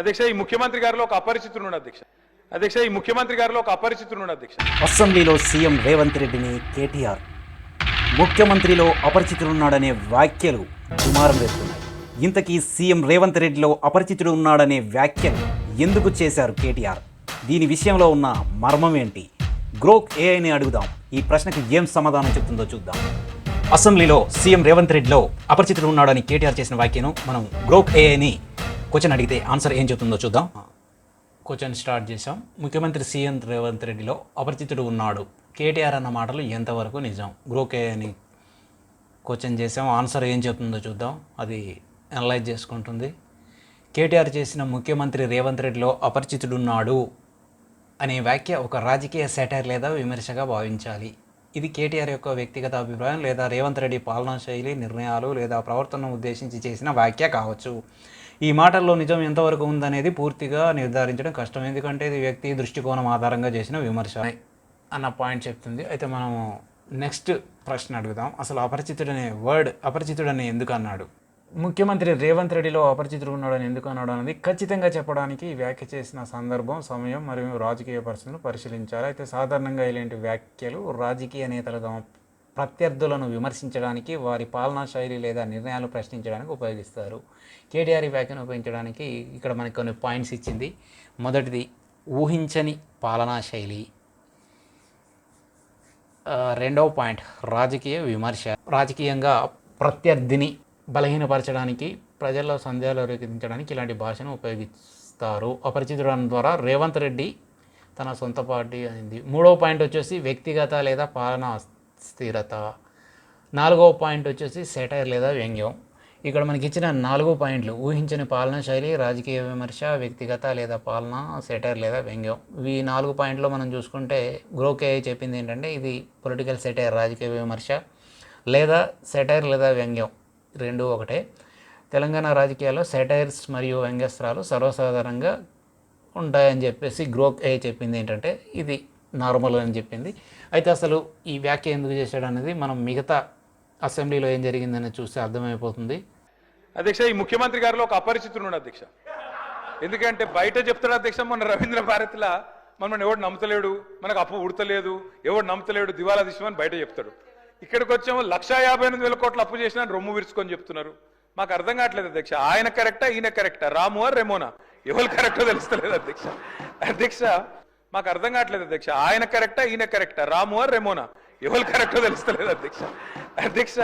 అధ్యక్ష ఈ ముఖ్యమంత్రి గారిలో ఒక అపరిచితుడు అధ్యక్ష. అధ్యక్ష ఈ ముఖ్యమంత్రి గారిలో ఒక అపరిచితుడు అధ్యక్ష. అసెంబ్లీలో సీఎం రేవంత్ రెడ్డిని కేటీఆర్. ముఖ్యమంత్రిలో అపరిచితుడున్నాడనే వ్యాఖ్యలు దుమారం రేపుతున్నాయి. ఇంతకీ సీఎం రేవంత్ రెడ్డిలో అపరిచితుడు ఉన్నాడనే వ్యాఖ్యలు ఎందుకు చేశారు కేటీఆర్? దీని విషయంలో ఉన్న మర్మం ఏంటి? గ్రోక్ ఏఐని అడుగుదాం. ఈ ప్రశ్నకు ఏం సమాధానం చెప్తుందో చూద్దాం. అసెంబ్లీలో సీఎం రేవంత్ రెడ్డిలో అపరిచితుడు ఉన్నాడని కేటీఆర్ చేసిన వ్యాఖ్యను మనం గ్రోక్ ఏఐని క్వశ్చన్ అడిగితే ఆన్సర్ ఏం చెప్తుందో చూద్దాం. క్వశ్చన్ స్టార్ట్ చేసాం ముఖ్యమంత్రి సీఎం రేవంత్ రెడ్డిలో అపరిచితుడు ఉన్నాడు. కేటీఆర్ అన్న మాటలు ఎంతవరకు నిజం? గ్రోకే అని క్వశ్చన్ చేసాం ఆన్సర్ ఏం చెప్తుందో చూద్దాం. అది అనలైజ్ చేసుకుంటుంది. కేటీఆర్ చేసిన ముఖ్యమంత్రి రేవంత్ రెడ్డిలో అపరిచితుడున్నాడు అనే వ్యాఖ్య ఒక రాజకీయ సెటైర్ లేదా విమర్శగా భావించాలి. ఇది కేటీఆర్ యొక్క వ్యక్తిగత అభిప్రాయం లేదా రేవంత్ రెడ్డి పాలనా శైలి నిర్ణయాలు లేదా ప్రవర్తనను ఉద్దేశించి చేసిన వ్యాఖ్య కావచ్చు. ఈ మాటల్లో నిజం ఎంతవరకు ఉందనేది పూర్తిగా నిర్ధారించడం కష్టం. ఎందుకంటే ఇది వ్యక్తి దృష్టికోణం ఆధారంగా చేసిన విమర్శ. అన్న పాయింట్ చెప్తుంది. అయితే మనము నెక్స్ట్ ప్రశ్న అడుగుదాం. అసలు అపరిచితుడనే వర్డ్ అపరిచితుడని ఎందుకు అన్నాడు? ముఖ్యమంత్రి రేవంత్ రెడ్డిలో అపరిచితుడు ఉన్నాడని ఎందుకు అన్నాడు అనేది ఖచ్చితంగా చెప్పడానికి ఈ వ్యాఖ్య చేసిన సందర్భం సమయం మరియు రాజకీయ పరిస్థితులను పరిశీలించాలి. అయితే సాధారణంగా ఇలాంటి వ్యాఖ్యలు రాజకీయ నేతలు తమ ప్రత్యర్థులను విమర్శించడానికి వారి పాలనా శైలి లేదా నిర్ణయాలు ప్రశ్నించడానికి ఉపయోగిస్తారు. కేటీఆర్ వ్యాఖ్యను ఉపయోగించడానికి ఇక్కడ మనకి కొన్ని పాయింట్స్ ఇచ్చింది. మొదటిది ఊహించని పాలనా శైలి. రెండవ పాయింట్ రాజకీయ విమర్శ. రాజకీయంగా ప్రత్యర్థిని బలహీనపరచడానికి ప్రజల్లో సందేహాలు రేకెత్తించడానికి ఇలాంటి భాషను ఉపయోగిస్తారు. అపరిచితుడు ద్వారా రేవంత్ రెడ్డి తన సొంత పార్టీ అయింది. మూడవ పాయింట్ వచ్చేసి వ్యక్తిగత లేదా పాలనా స్థిరత. నాలుగవ పాయింట్ వచ్చేసి సెటైర్ లేదా వ్యంగ్యం. ఇక్కడ మనకి ఇచ్చిన నాలుగు పాయింట్లు ఊహించని పాలనా శైలి రాజకీయ విమర్శ వ్యక్తిగత లేదా పాలన సెటైర్ లేదా వ్యంగ్యం. ఈ నాలుగు పాయింట్లో మనం చూసుకుంటే గ్రోకే చెప్పింది ఏంటంటే ఇది పొలిటికల్ సెటైర్ రాజకీయ విమర్శ లేదా సెటైర్ లేదా వ్యంగ్యం. రెండు ఒకటే. తెలంగాణ రాజకీయాల్లో సెటైర్స్ మరియు వ్యంగ్యస్త్రాలు సర్వసాధారణంగా ఉంటాయని చెప్పేసి గ్రోక్ ఏ చెప్పింది ఏంటంటే ఇది. నార్మల్ అని చెప్పింది. అయితే అసలు ఈ వ్యాఖ్య ఎందుకు చేశాడు అనేది మనం మిగతా అసెంబ్లీలో ఏం జరిగిందని చూస్తే అర్థమైపోతుంది. అధ్యక్ష ఈ ముఖ్యమంత్రి గారిలో ఒక అపరిచితుడు అధ్యక్ష. ఎందుకంటే బయట చెప్తాడు అధ్యక్ష మన రవీంద్ర భారతిలా మనం ఎవడు నమ్ముతలేడు మనకు అప్పు ఉడతలేదు ఎవడు నమ్ముతలేడు దివాలా దిశమని బయట చెప్తాడు. ఇక్కడికి వచ్చాము లక్ష యాభై ఎనిమిది వేల కోట్లు అప్పు చేసిన రొమ్ము విరుచుకొని చెప్తున్నారు. మాకు అర్థం కావట్లేదు అధ్యక్ష. ఆయన కరెక్టా ఈయన కరెక్టా? రాము ఆర్ రెమోనా? ఎవరు కరెక్టో తెలుస్తలేదు అధ్యక్ష. అధ్యక్ష మాకు అర్థం కావట్లేదు అధ్యక్ష. ఆయన కరెక్టా ఈయన కరెక్టా? రాము రెమోనా? ఎవరు కరెక్టో తెలుస్తలేదు అధ్యక్ష. అధ్యక్ష